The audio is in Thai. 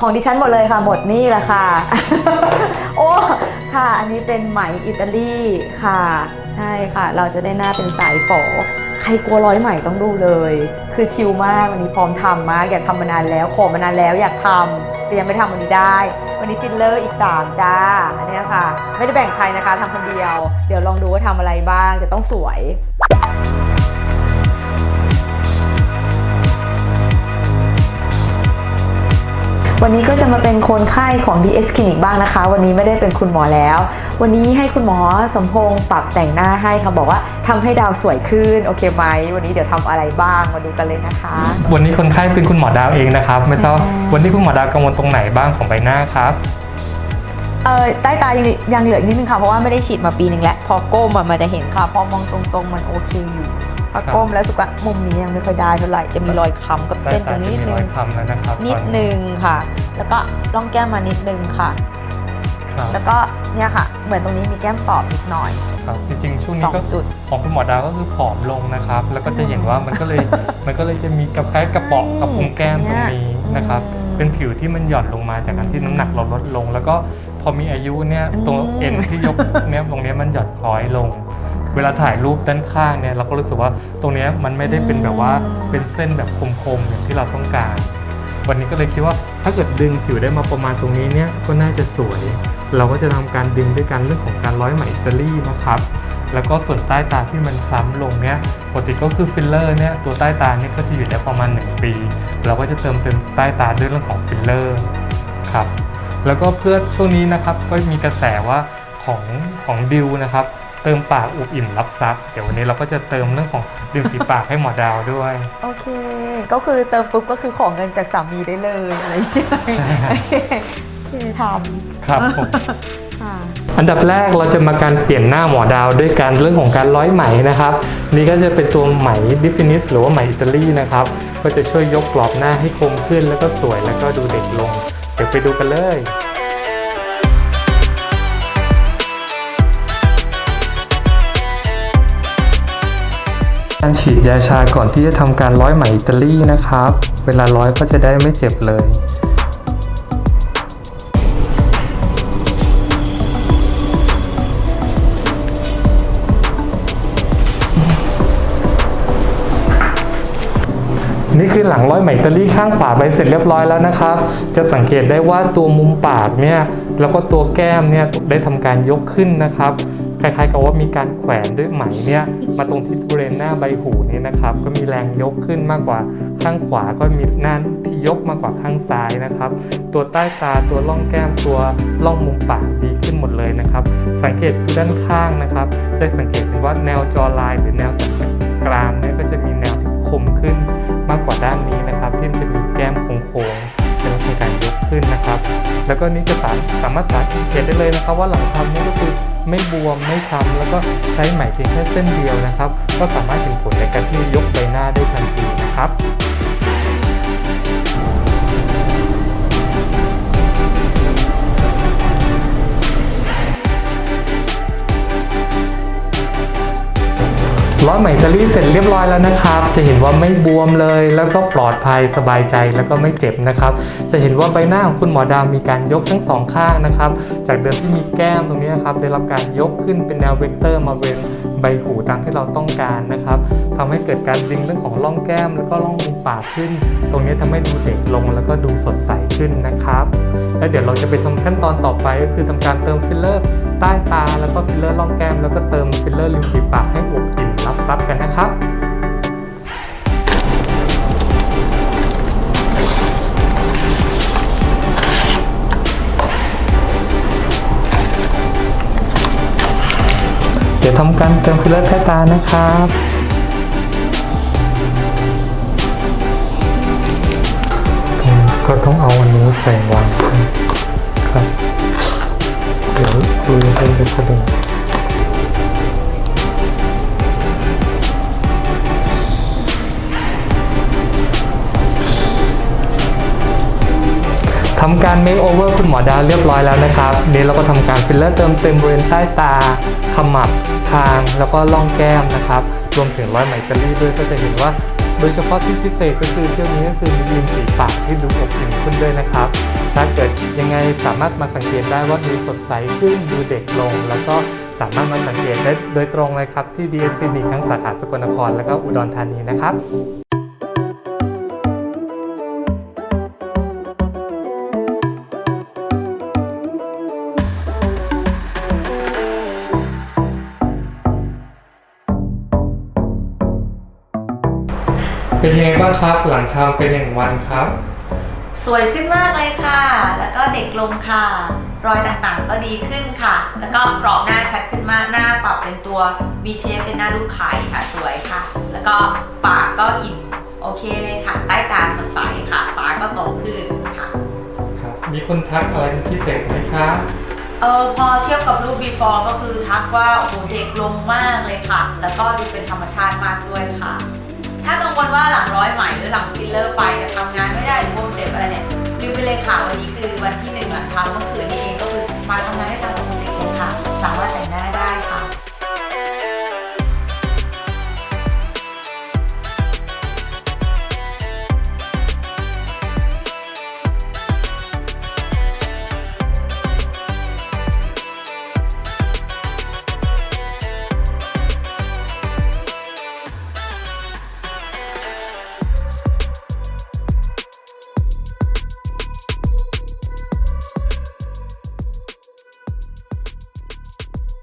ของดิฉันหมดเลยค่ะหมดนี่แหละค่ะ โอ้ค่ะ อันนี้เป็นไหมอิตาลีค่ะ ใช่ค่ะ เราจะได้หน้าเป็นสายฝอใครกลัวร้อยไหมต้องดูเลย คือชิลมากวันนี้พร้อมทำมากอยากทำมานานแล้วขอมานานแล้วอยากทำแต่ยังไม่ทำวันนี้ได้ วันนี้ฟิลเลอร์อีก 3 จ้าอันเนี้ยค่ะ ไม่ได้แบ่งใครนะคะทำคนเดียว เดี๋ยวลองดูว่าทำอะไรบ้างแต่ต้องสวย วันนี้ก็จะมาเป็นคนไข้ของ DS Clinic บ้างนะคะ วันนี้ไม่ได้เป็นคุณหมอแล้ว วันนี้ให้คุณหมอสมพงษ์ปรับแต่งหน้าให้ค่ะบอกว่าทำให้ดาวสวยขึ้นโอเคไหมวันนี้เดี๋ยวทำอะไรบ้างมาดูกันเลยนะคะ วันนี้คนไข้เป็นคุณหมอดาวเองนะครับไม่ทราบว่าอ่าวันนี้คุณหมอดาวกังวลตรงไหนบ้างของใบหน้าครับเออใต้ตายังยังเหลืออีกนิดนึงค่ะเพราะว่าไม่ได้ฉีดมาปีหนึ่งแล้วพอก้มอะมันจะเห็นค่ะพอมองตรงๆมันโอเคอยู่ พอก้มแล้วรู้สุกว่ามุมนี้ยังไม่ค่อยได้เท่าไหร่จะมีรอยค้ำกับใต้เส้นตรตางจะนี้นิดมีนึรองยคำแล้วนะครับนิดตอนึงค่ะ แล้วก็ร่องแก้มมานิดนึงค่ะครับแล้วก็เนี่ยค่ะ เหมือนตรงนี้มีแก้มตอบนิดหน่อยครับจริงๆช่วงสนี้องก็จุดของคุณหมอดาวก็คือผอมลงนะครับ แล้วก็จะเห็นว่ามันก็เลยมันก็เลยจะมีกระแพ้กระเปาะกับพุงแก้มตรงนี้นะครับอืมเป็นผิวที่มันหย่อนลงมาจากการที่น้ำหนักเราลดลง แล้วก็พอมีอายุเนี่ยอืมตรงเอ็นที่ยกเนี่ยตรงเนี้ยมันหย่อนคล้อยลง เวลาถ่ายรูปด้านข้างเนี่ยเราก็รู้สึกว่าตรงนี้มันไม่ได้เป็นแบบว่าเป็นเส้นแบบคมๆอย่างที่เราต้องการ วันนี้ก็เลยคิดว่าถ้าเกิดดึงผิวได้มาประมาณตรงนี้เนี่ยก็น่าจะสวย เราก็จะทำการดึงด้วยกันเรื่องของการร้อยไหมอิตาลีนะครับแล้วก็ส่วนใต้ตาที่มันคล้ำลงเนี่ยปกติก็คือฟิลเลอร์เนี่ยตัวใต้ตาเนี่ยก็จะอยู่ได้ประมาณ 1 ปี เราก็จะเติมเต็มใต้ตาด้วยเรื่องของฟิลเลอร์ครับแล้วก็เพื่อช่วงนี้นะครับก็มีกระแสว่าของของดิวนะครับ เติมปากอุบอิ่มรับทรัพย์เดี๋ยววันนี้เราก็จะเติมเรื่องของดิวฝีปากให้หมอดาวด้วย โอเค ก็คือเติมปุ๊บก็คือของเงินจากสามีได้เลยอะไรอย่างเงี้ยโอเคโอเคทครับผมำค่ะ อันดับแรกเราจะมาการเปลี่ยนหน้าหมอดาวด้วยการเรื่องของการร้อยไหมนะครับ นี่ก็จะเป็นตัวไหมดิฟินิสหรือว่าไหมอิตาลีนะครับ ก็จะช่วยยกกรอบหน้าให้คมขึ้นแล้วก็สวยแล้วก็ดูเด็กลง เดี๋ยวไปดูกันเลย การฉีดยาชาก่อนที่จะทำการร้อยไหมอิตาลีนะครับ เวลาร้อยก็จะได้ไม่เจ็บเลยนี่คือหลังร้อยไหมอิตาลีข้างขวาไปเสร็จเรียบร้อยแล้วนะครับ จะสังเกตได้ว่าตัวมุมปากเนี่ยแล้วก็ตัวแก้มเนี่ยได้ทำการยกขึ้นนะครับ คล้ายๆกับว่ามีการแขวนด้วยไหมเนี่ยมาตรงที่บริเวณหน้าใบหูนี่นะครับ ก็มีแรงยกขึ้นมากกว่าข้างขวาก็มีหน้าที่ยกมากกว่าข้างซ้ายนะครับ ตัวใต้ตาตัวร่องแก้มตัวร่องมุมปากดีขึ้นหมดเลยนะครับ สังเกตด้านข้างนะครับ จะสังเกตเห็นว่าแนวจอไลน์หรือแนวสันกรามเนี่ยก็จะมีแนวที่คมขึ้นมากกว่าด้านนี้นะครับ ที่จะมีแก้มโค้งๆเป็นการยกขึ้นนะครับ แล้วก็นี่จะสามสามารถสังเกตได้เลยนะครับ ว่าหลังทำนี่ก็คือไม่บวมไม่ช้ำแล้วก็ใช้ไหมเพียงแค่เส้นเดียวนะครับ ก็สามารถเห็นผลในการที่ยกใบหน้าได้ทันทีนะครับ ร้อยไหมอิตาลีเสร็จเรียบร้อยแล้วนะครับ จะเห็นว่าไม่บวมเลย แล้วก็ปลอดภัยสบายใจแล้วก็ไม่เจ็บนะครับ จะเห็นว่าใบหน้าของคุณหมอดาวมีการยกทั้งสองข้างนะครับ จากเดิมที่มีแก้มตรงนี้นะครับได้รับการยกขึ้นเป็นแนวเวกเตอร์มาเวนใบหูตามที่เราต้องการนะครับทำให้เกิดการดึงเรื่องของร่องแก้ม แล้วก็ร่องมุมปากขึ้น ตรงนี้ทำให้ดูเด็กลงแล้วก็ดูสดใสขึ้นนะครับ แล้วเดี๋ยวเราจะไปทำขั้นตอนต่อไปก็คือทำการเติมฟิลเลอร์ใต้ตา แล้วก็ฟิลเลอร์ร่องแก้ม แล้วก็เติมฟิลเลอร์ริมฝีปากให้อบ ทรัพย์กันนะครับเดี๋ยวทำการเติมฟิลเลอร์ใต้ตานะครับก็ต้องเอาอันนี้ใส่วางครับ เดี๋ยวดูเป็นกระเด็น ทำการ make over คุณหมอดาเรียบร้อยแล้วนะครับนี่เราก็ทำการฟิลเลอร์เติมเต็มบริเวณใต้ตา ขมับคาง แล้วก็ล่องแก้มนะครับ รวมถึงรอยไหมอิตาลีด้วยก็จะเห็นว่า โดยเฉพาะที่พิเศษก็คือเที่ยวนี้ก็คือมีริมฝีปากที่ดูอบอุ่นขึ้นด้วยนะครับ ถ้าเกิดยังไงสามารถมาสังเกตได้ว่าดูสดใสขึ้นดูเด็กลง แล้วก็สามารถมาสังเกตได้โดยตรงเลยครับที่ DS Clinic ทั้งสาขาสกลนครแล้วก็อุดรธานีนะครับ เป็นยังไงบ้างครับหลังทำเป็นหนึ่งวันครับ สวยขึ้นมากเลยค่ะ แล้วก็เด็กลงค่ะ รอยต่างๆก็ดีขึ้นค่ะ แล้วก็กรอบหน้าชัดขึ้นมาก หน้าปรับเป็นตัว V shape เป็นหน้าลูกไข่ค่ะ สวยค่ะ แล้วก็ปากก็อิ่มโอเคเลยค่ะ ใต้ตาสดใสค่ะ ตาก็โตขึ้นค่ะ ครับ มีคนทักอะไรเป็นพิเศษไหมครับเออพอเทียบกับรูป before ก็คือทักว่าโอ้โหเด็กลงมากเลยค่ะ แล้วก็ดูเป็นธรรมชาติมากด้วยค่ะ ถ้ากังวลว่าหลังร้อยไหมหรือหลังฟิลเลอร์ไปจะทำงานไม่ได้